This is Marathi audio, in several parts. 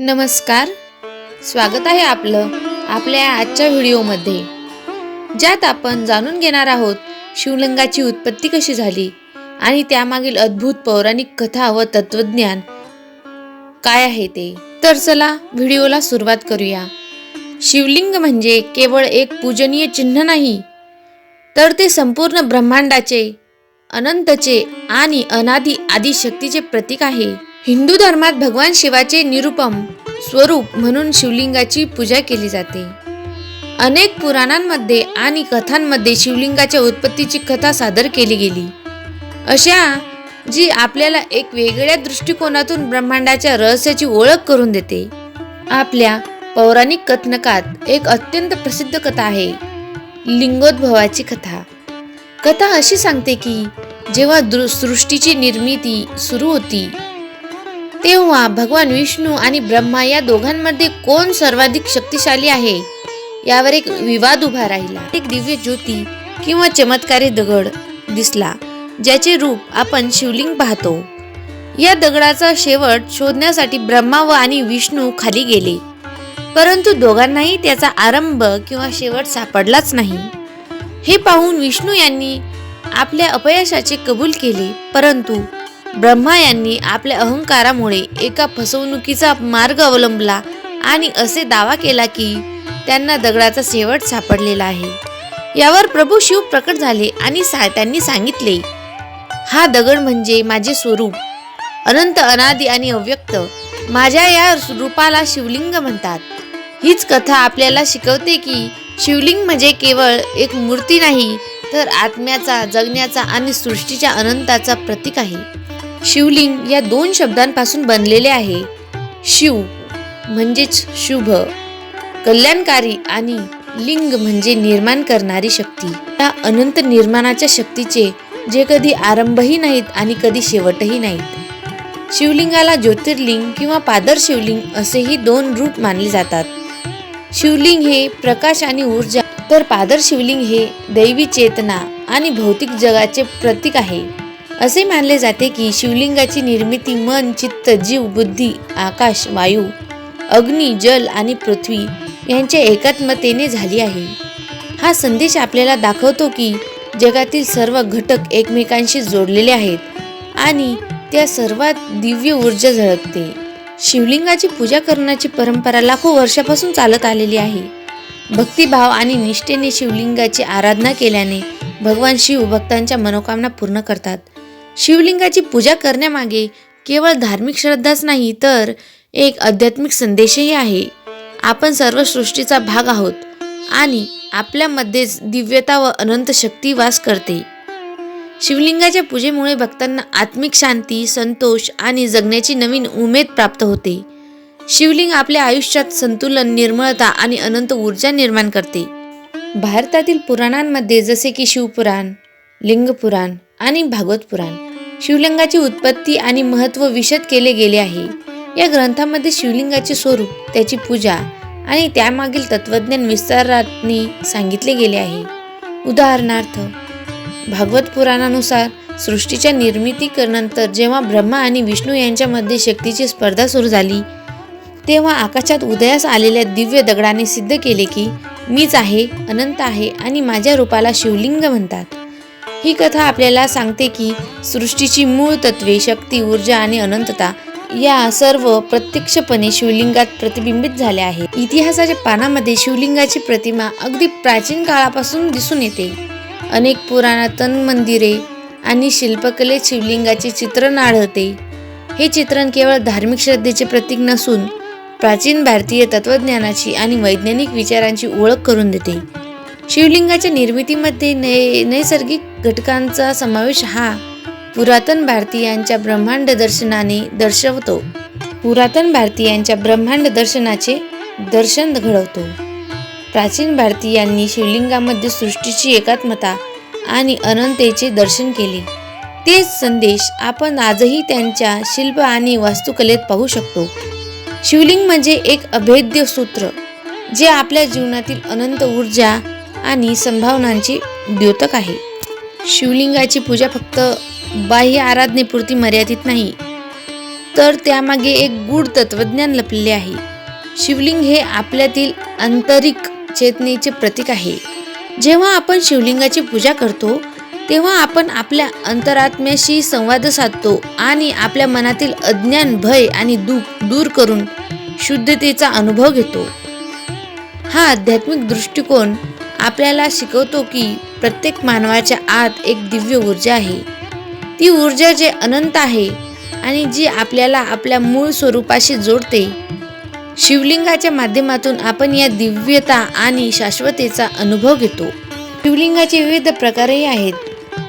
नमस्कार. स्वागत आहे आपलं आपल्या आजच्या व्हिडिओमध्ये. ज्यात आपण जाणून घेणार आहोत शिवलिंगाची उत्पत्ती कशी झाली आणि त्यामागील अद्भुत पौराणिक कथा व तत्वज्ञान काय आहे ते. तर चला व्हिडिओला सुरुवात करूया. शिवलिंग म्हणजे केवळ एक पूजनीय चिन्ह नाही तर ते संपूर्ण ब्रह्मांडाचे अनंतचे आणि अनादी आदिशक्तीचे प्रतीक आहे. हिंदू धर्मात भगवान शिवाचे निरुपम स्वरूप म्हणून शिवलिंगाची पूजा केली जाते. अनेक पुराणांमध्ये आणि कथांमध्ये शिवलिंगाच्या उत्पत्तीची कथा सादर केली गेली. अशा जी आपल्याला एक वेगळ्या दृष्टिकोनातून ब्रह्मांडाच्या रहस्याची ओळख करून देते. आपल्या पौराणिक कथनकात एक अत्यंत प्रसिद्ध कथा आहे लिंगोद्भवाची कथा. कथा अशी सांगते की जेव्हा दृ सृष्टीची निर्मिती सुरू होती तेव्हा भगवान विष्णू आणि ब्रह्मा या दोघांमध्ये कोण सर्वाधिक शक्तिशाली आहे? यावर एक विवाद उभा राहिला. एक दिव्य ज्योती किंवा चमत्कारी दगड दिसला ज्याचे रूप आपण शिवलिंग पाहतो. या दगडाचा शेवट शोधण्यासाठी ब्रह्मा व आणि विष्णू खाली गेले. परंतु दोघांनाही त्याचा आरंभ किंवा शेवट सापडलाच नाही. हे पाहून विष्णू यांनी आपल्या अपयशाचे कबूल केले परंतु ब्रह्मा यांनी आपल्या अहंकारामुळे एका फसवणुकीचा मार्ग अवलंबला आणि असे दावा केला की त्यांना दगडाचा शेवट सापडलेला आहे. यावर प्रभू शिव प्रकट झाले आणि सा त्यांनी सांगितले हा दगड म्हणजे माझे स्वरूप. अनंत अनादी आणि अव्यक्त. माझ्या या रूपाला शिवलिंग म्हणतात. हीच कथा आपल्याला शिकवते की शिवलिंग म्हणजे केवळ एक मूर्ती नाही तर आत्म्याचा जगण्याचा आणि सृष्टीच्या अनंताचा प्रतीक आहे. शिवलिंग या दोन शब्दांपासून बनलेले आहे. शिव म्हणजेच शुभ कल्याणकारी आणि लिंग म्हणजे निर्माण करणारी शक्ती. या अनंत निर्माणाच्या शक्तीचे जे कधी आरंभही नाहीत आणि कधी शेवटही नाहीत. शिवलिंगाला ज्योतिर्लिंग किंवा पादर शिवलिंग असेही दोन रूप मानले जातात. शिवलिंग हे प्रकाश आणि ऊर्जा तर पादर शिवलिंग हे दैवी चेतना आणि भौतिक जगाचे प्रतीक आहे. असे मानले जाते की शिवलिंगाची निर्मिती मन चित्त जीव बुद्धी आकाश वायू अग्नी जल आणि पृथ्वी यांच्या एकात्मतेने झाली आहे. हा संदेश आपल्याला दाखवतो की जगातील सर्व घटक एकमेकांशी जोडलेले आहेत आणि त्या सर्वात दिव्य ऊर्जा झळकते. शिवलिंगाची पूजा करण्याची परंपरा लाखो वर्षापासून चालत आलेली आहे. भक्तिभाव आणि निष्ठेने शिवलिंगाची आराधना केल्याने भगवान शिव भक्तांच्या मनोकामना पूर्ण करतात. शिवलिंगाची पूजा करण्यामागे केवळ धार्मिक श्रद्धाच नाही तर एक आध्यात्मिक संदेशही आहे. आपण सर्व सृष्टीचा भाग आहोत आणि आपल्यामध्येच दिव्यता व अनंत शक्ती वास करते. शिवलिंगाच्या पूजेमुळे भक्तांना आत्मिक शांती संतोष आणि जगण्याची नवीन उमेद प्राप्त होते. शिवलिंग आपल्या आयुष्यात संतुलन निर्मळता आणि अनंत ऊर्जा निर्माण करते. भारतातील पुराणांमध्ये जसे की शिवपुराण लिंगपुराण आणि भागवत पुराण. शिवलिंगाची उत्पत्ती आणि महत्त्व विशद केले गेले आहे. या ग्रंथामध्ये शिवलिंगाचे स्वरूप त्याची पूजा आणि त्यामागील तत्वज्ञान विस्ताराने सांगितले गेले आहे. उदाहरणार्थ भागवत पुराणानुसार सृष्टीच्या निर्मितीनंतर जेव्हा ब्रह्मा आणि विष्णू यांच्यामध्ये शक्तीची स्पर्धा सुरू झाली तेव्हा आकाशात उदयास आलेल्या दिव्य दगडाने सिद्ध केले की मीच आहे अनंत आहे आणि माझ्या रूपाला शिवलिंग म्हणतात. ही कथा आपल्याला सांगते की सृष्टीची मूळ तत्वे शक्ती ऊर्जा आणि अनंतता या सर्व प्रत्यक्षपणे शिवलिंगात प्रतिबिंबित झाल्या आहेत. इतिहासाच्या पानामध्ये शिवलिंगाची प्रतिमा अगदी प्राचीन काळापासून दिसून येते. अनेक पुराणातन मंदिरे आणि शिल्पकलेत शिवलिंगाचे चित्रण आढळते. हे चित्रण केवळ धार्मिक श्रद्धेचे प्रतीक नसून प्राचीन भारतीय तत्वज्ञानाची आणि वैज्ञानिक विचारांची ओळख करून देते. शिवलिंगाच्या निर्मितीमध्ये नै नैसर्गिक घटकांचा समावेश हा पुरातन भारतीयांच्या ब्रह्मांड दर्शनाने दर्शवतो. पुरातन भारतीयांच्या ब्रह्मांड दर्शनाचे दर्शन घडवतो. प्राचीन भारतीयांनी शिवलिंगामध्ये सृष्टीची एकात्मता आणि अनंतेचे दर्शन केले. तेच संदेश आपण आजही त्यांच्या शिल्प आणि वास्तुकलेत पाहू शकतो. शिवलिंग म्हणजे एक अभेद्य सूत्र जे आपल्या जीवनातील अनंत ऊर्जा आणि संभावनांची द्योतक आहे. शिवलिंगाची पूजा फक्त बाह्य आराधनेपुरती मर्यादित नाही तर त्यामागे एक गूढ तत्वज्ञान लपलेले आहे. शिवलिंग हे आपल्यातील आंतरिक चेतनेचे प्रतीक आहे. जेव्हा आपण शिवलिंगाची पूजा करतो तेव्हा आपण आपल्या अंतरात्म्याशी संवाद साधतो आणि आपल्या मनातील अज्ञान भय आणि दुःख दूर करून शुद्धतेचा अनुभव घेतो. हा आध्यात्मिक दृष्टिकोन आपल्याला शिकवतो की प्रत्येक मानवाच्या आत एक दिव्य ऊर्जा आहे. ती ऊर्जा जे अनंत आहे आणि जी आपल्याला आपल्या मूळ स्वरूपाशी जोडते. शिवलिंगाच्या माध्यमातून आपण या दिव्यता आणि शाश्वतेचा अनुभव घेतो. शिवलिंगाचे विविध प्रकारही आहेत.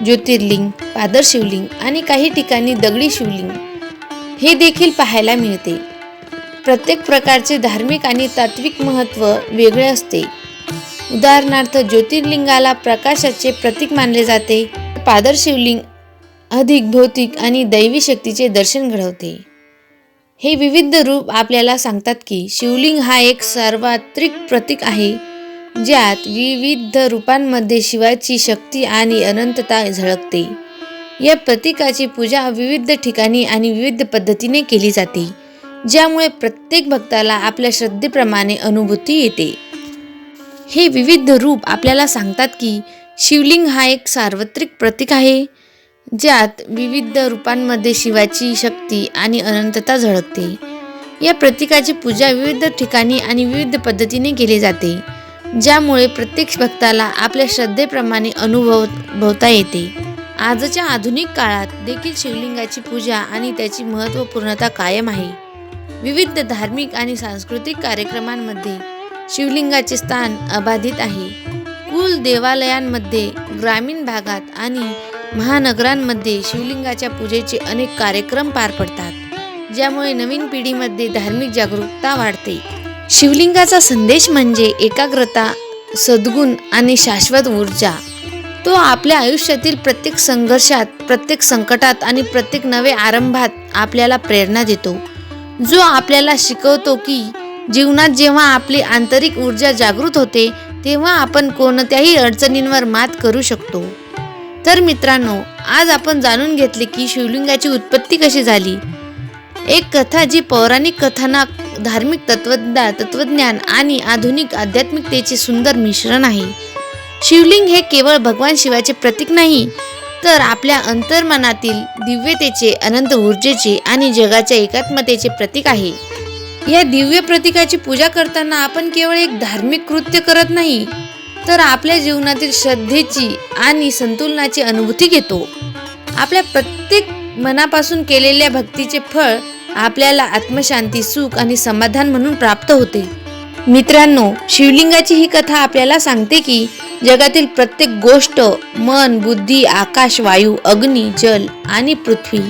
ज्योतिर्लिंग पादर शिवलिंग आणि काही ठिकाणी दगडी शिवलिंग. हे देखील पाहायला मिळते. प्रत्येक प्रकारचे धार्मिक आणि तात्विक महत्त्व वेगळे असते. उदाहरणार्थ ज्योतिर्लिंगाला प्रकाशाचे प्रतीक मानले जाते. पादर शिवलिंग अधिक भौतिक आणि दैवी शक्तीचे दर्शन घडवते. हे विविध रूप आपल्याला सांगतात की शिवलिंग हा एक सार्वत्रिक प्रतीक आहे ज्यात विविध रूपांमध्ये शिवाची शक्ती आणि अनंतता झळकते. या प्रतीकाची पूजा विविध ठिकाणी आणि विविध पद्धतीने केली जाते ज्यामुळे प्रत्येक भक्ताला आपल्या श्रद्धेप्रमाणे अनुभूती येते. हे विविध रूप आपल्याला सांगतात की शिवलिंग हा एक सार्वत्रिक प्रतीक आहे ज्यात विविध रूपांमध्ये शिवाची शक्ती आणि अनंतता झळकते. या प्रतीकाची पूजा विविध ठिकाणी आणि विविध पद्धतीने केली जाते ज्यामुळे प्रत्येक भक्ताला आपल्या श्रद्धेप्रमाणे अनुभव भवता येते. आजच्या आधुनिक काळात देखील शिवलिंगाची पूजा आणि त्याची महत्त्वपूर्णता कायम आहे. विविध धार्मिक आणि सांस्कृतिक कार्यक्रमांमध्ये शिवलिंगाचे स्थान अबाधित आहे. कुल देवालयांमध्ये ग्रामीण भागात आणि महानगरांमध्ये शिवलिंगाच्या पूजेचे अनेक कार्यक्रम पार पडतात ज्यामुळे नवीन पिढीमध्ये धार्मिक जागरूकता वाढते. शिवलिंगाचा संदेश म्हणजे एकाग्रता सद्गुण आणि शाश्वत ऊर्जा. तो आपल्या आयुष्यातील प्रत्येक संघर्षात प्रत्येक संकटात आणि प्रत्येक नवे आरंभात आपल्याला प्रेरणा देतो. जो आपल्याला शिकवतो की जीवनात जेव्हा आपली आंतरिक ऊर्जा जागृत होते तेव्हा आपण कोणत्याही अडचणींवर मात करू शकतो. तर मित्रांनो आज आपण जाणून घेतले की शिवलिंगाची उत्पत्ती कशी झाली. एक कथा जी पौराणिक कथानक धार्मिक तत्वज्ञा तत्वज्ञान आणि आधुनिक आध्यात्मिकतेचे सुंदर मिश्रण आहे. शिवलिंग हे केवळ भगवान शिवाचे प्रतीक नाही तर आपल्या अंतर्मनातील दिव्यतेचे अनंत ऊर्जेचे आणि जगाच्या एकात्मतेचे प्रतीक आहे. या दिव्य प्रतीकाची पूजा करताना आपण केवळ एक धार्मिक कृत्य करत नाही तर आपल्या जीवनातील श्रद्धेची आणि संतुलनाची अनुभूती घेतो. आपल्या प्रत्येक मनापासून केलेल्या भक्तीचे फळ आपल्याला आत्मशांती सुख आणि समाधान म्हणून प्राप्त होते. मित्रांनो शिवलिंगाची ही कथा आपल्याला सांगते की जगातील प्रत्येक गोष्ट मन बुद्धी आकाश वायू अग्नी जल आणि पृथ्वी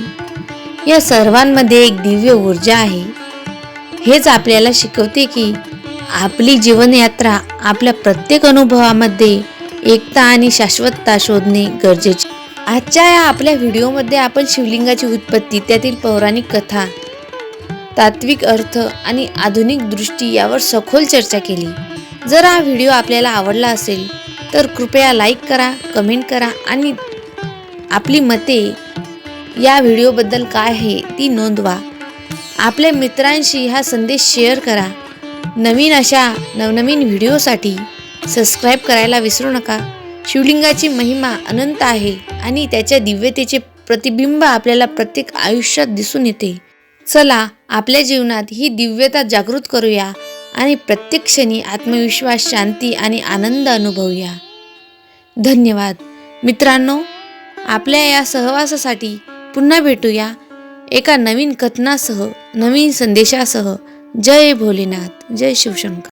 या सर्वांमध्ये एक दिव्य ऊर्जा आहे. हेच आपल्याला शिकवते की आपली जीवनयात्रा आपल्या प्रत्येक अनुभवामध्ये एकता आणि शाश्वतता शोधणे गरजेचे. आजच्या या आपल्या व्हिडिओमध्ये आपण शिवलिंगाची उत्पत्ती त्यातील पौराणिक कथा तात्विक अर्थ आणि आधुनिक दृष्टी यावर सखोल चर्चा केली. जर हा व्हिडिओ आपल्याला आवडला असेल तर कृपया लाईक करा कमेंट करा आणि आपली मते या व्हिडिओबद्दल काय आहे ती नोंदवा. आपल्या मित्रांशी हा संदेश शेअर करा. नवीन अशा नवनवीन व्हिडिओसाठी सबस्क्राईब करायला विसरू नका. शिवलिंगाची महिमा अनंत आहे आणि त्याच्या दिव्यतेचे प्रतिबिंब आपल्याला प्रत्येक आयुष्यात दिसून येते. चला आपल्या जीवनात ही दिव्यता जागृत करूया आणि प्रत्येक क्षणी आत्मविश्वास शांती आणि आनंद अनुभवूया. धन्यवाद. मित्रांनो आपल्या या सहवासासाठी पुन्हा भेटूया. एका नवीन कथनासह नवीन संदेशासह. जय भोलेनाथ जय शिवशंकर.